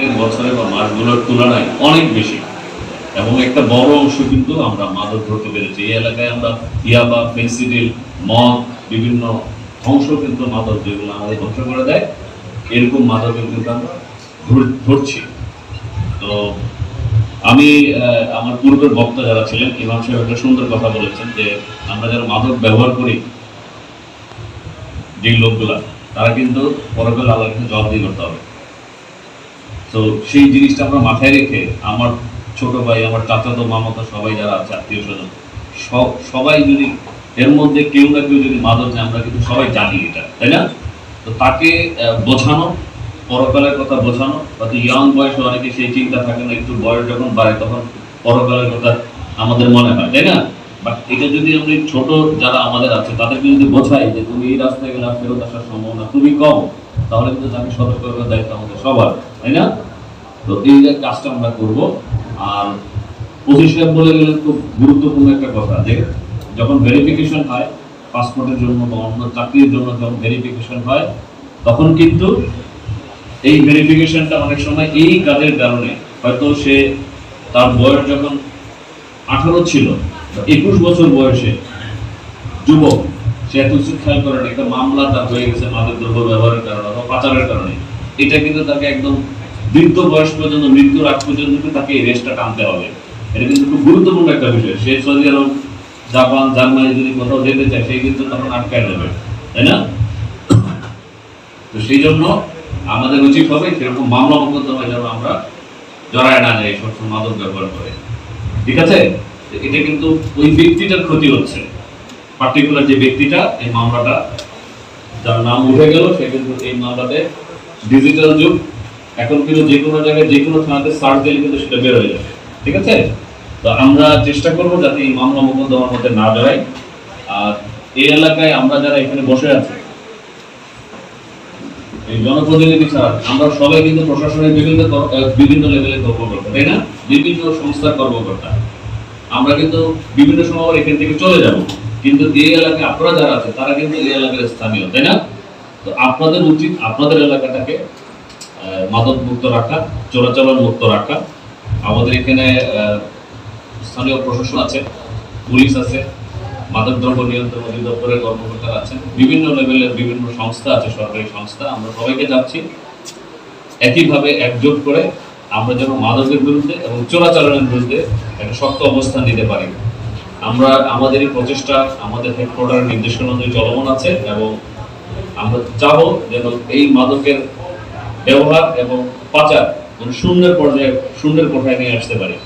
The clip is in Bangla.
আগের বছরে বা মাসগুলোর তুলনায় অনেক বেশি। এবং একটা বড় অংশ কিন্তু আমরা মাদক ধরতে পেরেছি। এই এলাকায় আমরা ইয়াবা ফেন্সিডিল মদ, বিভিন্ন অংশ কিন্তু মাদক যেগুলো আমাদের ধ্বংস করে দেয়, এরকম মাদকের কিন্তু আমরা ধরছি। তো আমি আমার পূর্বের বক্তা যারা ছিলেন, ইমাম সাহেব একটা সুন্দর কথা বলেছেন যে, আমরা যারা মাদক ব্যবহার করি যে লোকগুলা, তারা কিন্তু পরকাল আল্লাহর কাছে জবাবদিহি করতে হবে। তো সেই জিনিসটা আমরা মাথায় রেখে আমার ছোট ভাই, আমার চাচাতো, মামাতো সবাই যারা আছে, আত্মীয় স্বজন, সব- সবাই যদি এর মধ্যে কেউ না কেউ যদি মাদক নেয়, আমরা কিন্তু সবাই জানি এটা, তাই না? তো তাকে বোঝানো, পরকালের কথা বোঝানো হয়তো ইয়াং বয়সে অনেকে সেই চিন্তা থাকে না, একটু বয়স যখন বাড়ে তখন পরকালের কথা আমাদের মনে হয়, তাই না? বাট এটা যদি এই ছোট যারা আমাদের আছে, তাদেরকে যদি বোঝাই যে তুমি এই রাস্তায় গেলে ফেরত আসার সম্ভাবনা খুবই কম, তাহলে কিন্তু তাকে সতর্ক করার দায়িত্ব আমাদের সবার। তাই না? তো এই কাজটা আমরা করব, আর সাহেব বলে গেলেন খুব গুরুত্বপূর্ণ একটা কথা যে, যখন ভেরিফিকেশন হয় পাসপোর্টের জন্য বা অন্য চাকরির জন্য যখন ভেরিফিকেশন হয়, তখন কিন্তু এই ভেরিফিকেশনটা অনেক সময় এই কাজের কারণে হয়তো সে তার বয়স যখন আঠারো ছিল একুশ বছর বয়সে যুবক, সে এত কিছু খেয়াল করে না একটা মামলা তার হয়ে গেছে মাদক দ্রব্য ব্যবহারের কারণে অথবা পাচারের কারণে। এটা কিন্তু তাকে একদম বৃদ্ধ বয়স পর্যন্ত, মৃত্যুর আগ পর্যন্ত তাকে এই রেসটা টানতে হবে। এটা কিন্তু খুব গুরুত্বপূর্ণ একটা বিষয়। সে সৌদি আরব, জাপান, জার্মানি যদি কোথাও যেতে চায়, সে কিন্তু তখন আটকায় যাবে তাই না? তো সেই জন্য আমাদের উচিত হবে সেরকম মামলা মোকদ্দমা যেন আমরা জড়ায় না যাই সবসময় মাদক ব্যবহার করে। ঠিক আছে? এটা কিন্তু ওই ব্যক্তিটার ক্ষতি হচ্ছে। পার্টিকুলার যে ব্যক্তিটা, এই মামলাটা, যার নাম উঠে গেল, সে কিন্তু এই মামলাতে ডিজিটাল যুগ, এখন কিন্তু যে কোনো জায়গায় যে কোনো থানাতে সার্চ দিলে কিন্তু সেটা বের হয়ে যাবে, ঠিক আছে? তো আমরা চেষ্টা করব যাতে এই মামলা মোকদ্দমার মধ্যে না জড়াই। আর এই এলাকায় আমরা যারা এখানে বসে আছি, এই জনপ্রতিনিধি ছাড়া আমরা সবাই কিন্তু প্রশাসনের বিভিন্ন বিভিন্ন লেভেলের কর্মকর্তা, তাই না? বিভিন্ন সংস্থার কর্মকর্তা। আমরা কিন্তু বিভিন্ন সময় এখান থেকে চলে যাব। কিন্তু এই এলাকায় আপনারা যারা আছে তারা কিন্তু এই এলাকার স্থানীয়, তাই না? তো আপনাদের উচিত, আপনাদের এলাকাটাকে মাদক মুক্ত রাখা, চোরাচালান মুক্ত রাখা। আমাদের এখানে স্থানীয় প্রশাসন আছে, পুলিশ আছে, মাদক দ্রব্য নিয়ন্ত্রণ অধিদপ্তরের কর্মকর্তারা আছেন, বিভিন্ন লেভেলের বিভিন্ন সংস্থা আছে, সরকারি সংস্থা। আমরা সবাইকে যাচ্ছি একইভাবে একজোট করে আমরা যেন মাদকের বিরুদ্ধে এবং চোরাচালানের বিরুদ্ধে একটা শক্ত অবস্থান নিতে পারি। আমরা আমাদের এই প্রচেষ্টা, আমাদের হেডকোয়ার্টারের নির্দেশনা অনুযায়ী চলমান আছে এবং আমরা চাবো যেন এই মাদকের ব্যবহার এবং পাচার শূন্যের পর্যায়ে, শূন্যের কোঠায় নিয়ে আসতে পারি।